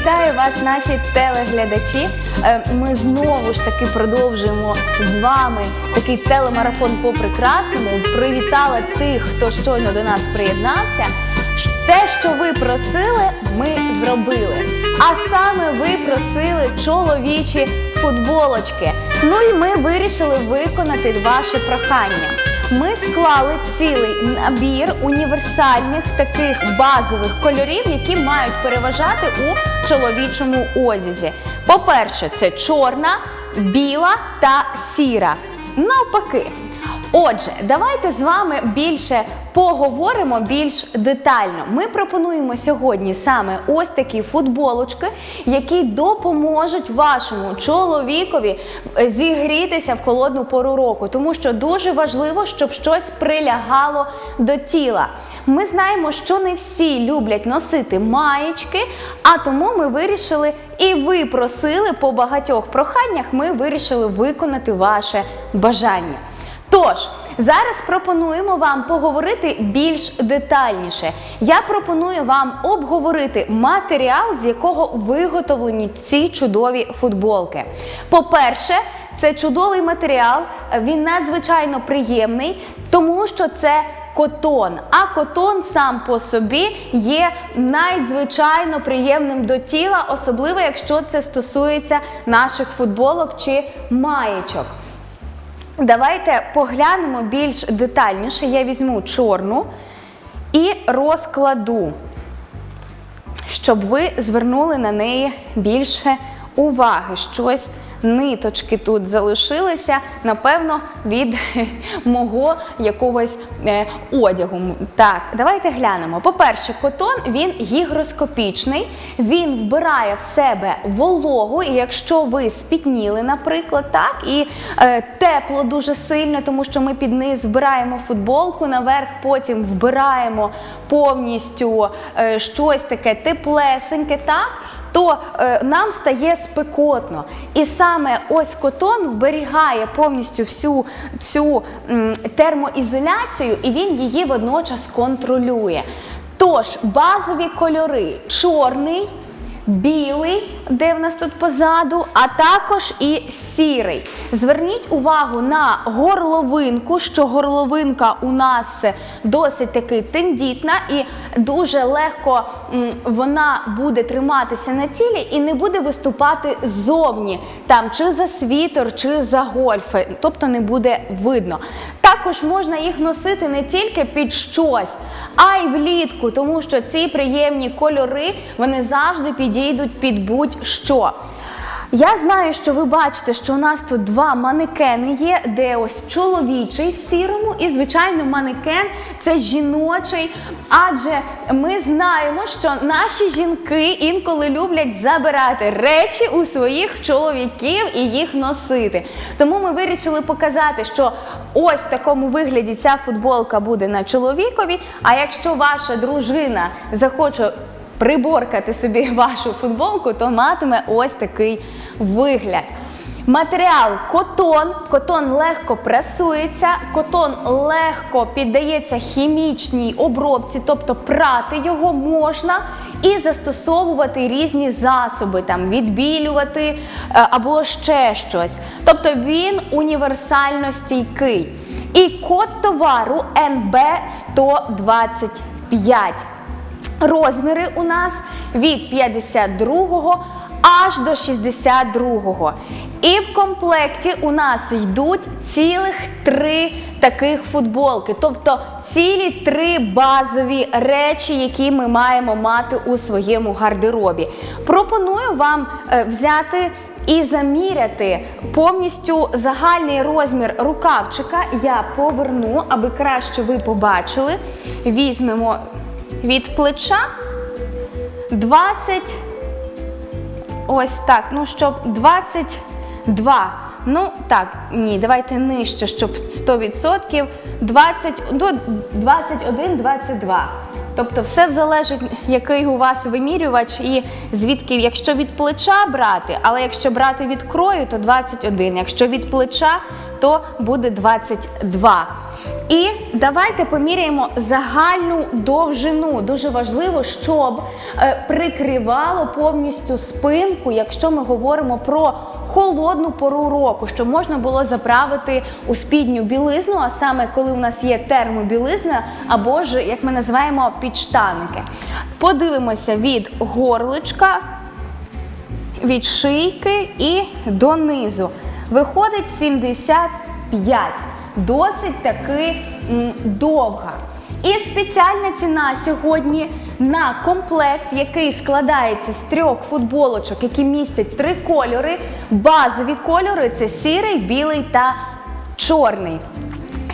Вітаю вас, наші телеглядачі. Е, Ми знову ж таки продовжуємо з вами такий телемарафон по прекрасному. Привітала тих, хто щойно до нас приєднався. Те, що ви просили, ми зробили. А саме ви просили чоловічі футболочки. Ну і ми вирішили виконати ваше прохання. Ми склали цілий набір універсальних таких базових кольорів, які мають переважати у чоловічому одязі. По-перше, це чорна, біла та сіра. Навпаки. Отже, давайте з вами більше поговоримо більш детально. Ми пропонуємо сьогодні саме ось такі футболочки, які допоможуть вашому чоловікові е, зігрітися в холодну пору року, тому що дуже важливо, щоб щось прилягало до тіла. Ми знаємо, що не всі люблять носити маєчки, а тому ми вирішили, і ви просили по багатьох проханнях, ми вирішили виконати ваше бажання. Тож, зараз пропонуємо вам поговорити більш детальніше. Я пропоную вам обговорити матеріал, з якого виготовлені ці чудові футболки. По-перше, це чудовий матеріал, він надзвичайно приємний, тому що це Котон, а котон сам по собі є надзвичайно приємним до тіла, особливо якщо це стосується наших футболок чи маєчок. Давайте поглянемо більш детальніше. Я візьму чорну і розкладу, щоб ви звернули на неї більше уваги. Щось ниточки тут залишилися, напевно, від мого якогось е, одягу. Так, давайте глянемо. По-перше, котон він гігроскопічний, він вбирає в себе вологу, і якщо ви спітніли, наприклад, так, і е, тепло дуже сильно, тому що ми під низ вбираємо футболку, наверх потім вбираємо повністю е, щось таке теплесеньке, так то е, нам стає спекотно. І саме ось котон вберігає повністю всю цю м, термоізоляцію, і він її водночас контролює. Тож, базові кольори чорний. Білий, де в нас тут позаду, а також і сірий. Зверніть увагу на горловинку, що горловинка у нас досить таки тендітна і дуже легко вона буде триматися на тілі і не буде виступати ззовні, там чи за світер, чи за гольфи, тобто не буде видно. Також можна їх носити не тільки під щось, а й влітку, тому що ці приємні кольори вони завжди підійдуть під будь-що. Я знаю, що ви бачите, що у нас тут два манекени є, де ось чоловічий в сірому, і, звичайно, манекен це жіночий. Адже ми знаємо, що наші жінки інколи люблять забирати речі у своїх чоловіків і їх носити. Тому ми вирішили показати, що ось в такому вигляді ця футболка буде на чоловікові. А якщо ваша дружина захоче приборкати собі вашу футболку, то матиме ось такий вигляд. Матеріал котон, котон легко пресується, котон легко піддається хімічній обробці, тобто прати його можна і застосовувати різні засоби, там відбілювати е, або ще щось. Тобто він універсально стійкий. І код товару НБ 125. Розміри у нас від 52 аж до 62. І в комплекті у нас йдуть цілих три таких футболки, тобто цілі три базові речі, які ми маємо мати у своєму гардеробі. Пропоную вам е, взяти. І заміряти повністю загальний розмір рукавчика я поверну, аби краще ви побачили. Візьмемо від плеча 20, ось так, ну, щоб 22. Ну, так, ні, давайте нижче, щоб 100%, 20, до 21-22. Тобто все залежить, який у вас вимірювач, і звідки, якщо від плеча брати, але якщо брати від крою, то 21. Якщо від плеча, то буде 22. І давайте поміряємо загальну довжину. Дуже важливо, щоб е, прикривало повністю спинку, якщо ми говоримо про холодну пору року, щоб можна було заправити у спідню білизну, а саме коли у нас є термобілизна, або ж, як ми називаємо, підштаники. Подивимося від горличка від шийки і донизу. Виходить 75. Досить таки довга. І спеціальна ціна сьогодні на комплект, який складається з трьох футболочок, які містять три кольори. Базові кольори це сірий, білий та чорний.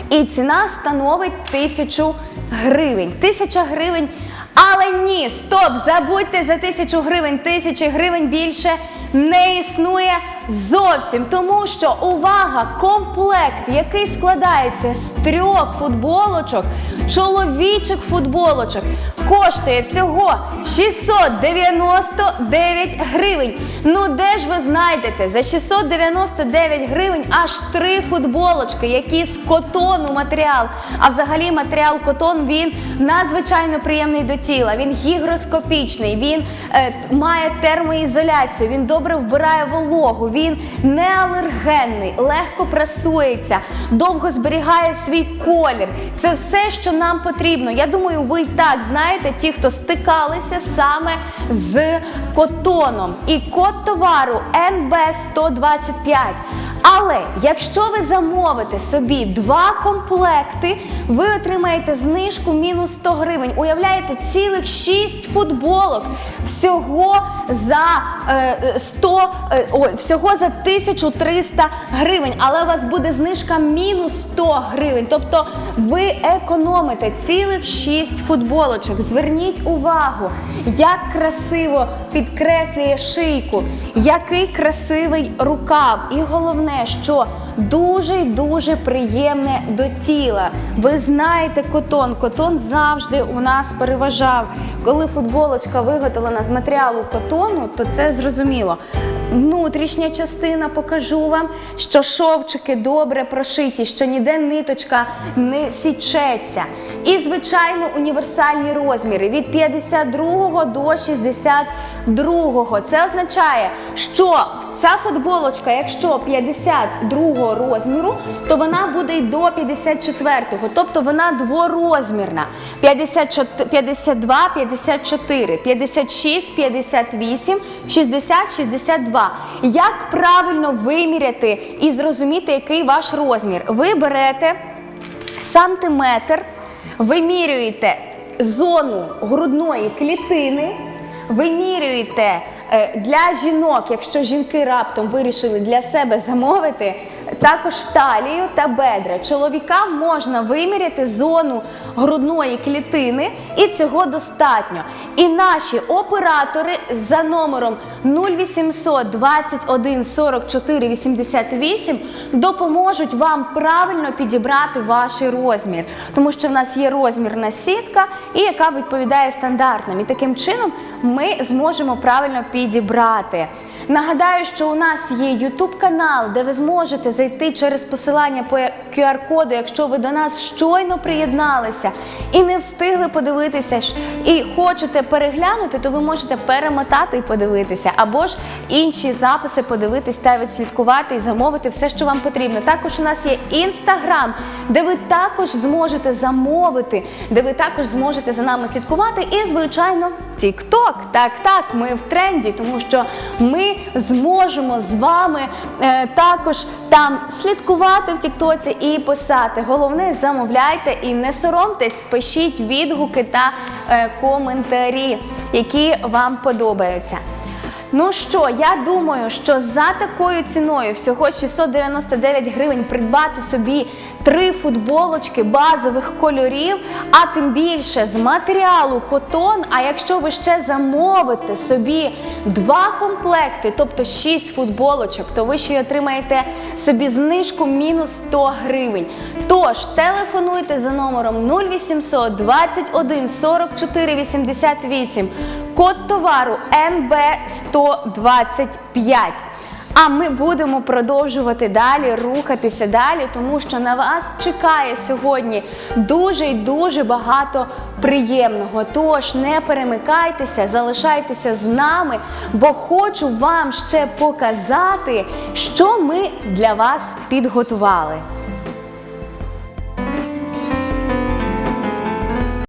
І ціна становить тисячу гривень. Тисяча гривень. Але ні, стоп! Забудьте за тисячу гривень. Тисячі гривень більше не існує зовсім. Тому що увага, комплект, який складається з трьох футболочок, чоловічих футболочок, коштує всього 699 гривень. Ну де ж ви знайдете за 699 гривень аж три футболочки, які з котону матеріал. А взагалі матеріал котон він надзвичайно приємний до тіла. Він гігроскопічний, він е, має термоізоляцію, він добре вбирає вологу, він не алергенний, легко прасується, довго зберігає свій колір. Це все, що нам потрібно. Я думаю, ви і так знаєте, ті, хто стикалися саме з котоном. І код товару НБ 125. Але якщо ви замовите собі два комплекти, ви отримаєте знижку мінус 100 гривень. Уявляєте, цілих 6 футболок всього за е, 100, е, ой, всього за 1300 гривень. Але у вас буде знижка мінус 100 гривень. Тобто ви економите цілих 6 футболочок. Зверніть увагу, як красиво підкреслює шийку, який красивий рукав. І головне, що дуже дуже приємне до тіла. Ви знаєте котон. Котон завжди у нас переважав. Коли футболочка виготовлена з матеріалу котону, то це зрозуміло. Внутрішня частина покажу вам, що шовчики добре прошиті, що ніде ниточка не січеться. І, звичайно, універсальні розміри від 52 до 62. Це означає, що ця футболочка, якщо 52 розміру, то вона буде й до 54-го, тобто вона дворозмірна. 54, 52, 54, 56, 58, 60, 62. Як правильно виміряти і зрозуміти, який ваш розмір? Ви берете сантиметр, вимірюєте зону грудної клітини, вимірюєте е, для жінок, якщо жінки раптом вирішили для себе замовити, також талію та бедра. Чоловікам можна виміряти зону грудної клітини, і цього достатньо. І наші оператори за номером 0800 21 44 88 допоможуть вам правильно підібрати ваш розмір, тому що в нас є розмірна сітка, і яка відповідає стандартним. І таким чином ми зможемо правильно підібрати. Нагадаю, що у нас є YouTube канал, де ви зможете зайти через посилання по QR-коду, якщо ви до нас щойно приєдналися і не встигли подивитися, і хочете переглянути, то ви можете перемотати і подивитися, або ж інші записи подивитись та відслідкувати і замовити все, що вам потрібно. Також у нас є інстаграм, де ви також зможете замовити, де ви також зможете за нами слідкувати. І, звичайно, TikTok. Так, так, ми в тренді, тому що ми зможемо з вами е, також там слідкувати в Тіктоці і писати. Головне, замовляйте і не соромтесь, пишіть відгуки та е, коментарі, які вам подобаються. Ну що, я думаю, що за такою ціною всього 699 гривень придбати собі три футболочки базових кольорів, а тим більше з матеріалу котон. А якщо ви ще замовите собі два комплекти, тобто 6 футболочок, то ви ще й отримаєте собі знижку мінус 100 гривень. Тож телефонуйте за номером 0800 21 44 88. Код товару НБ 125. А ми будемо продовжувати далі, рухатися далі, тому що на вас чекає сьогодні дуже і дуже багато приємного. Тож не перемикайтеся, залишайтеся з нами, бо хочу вам ще показати, що ми для вас підготували.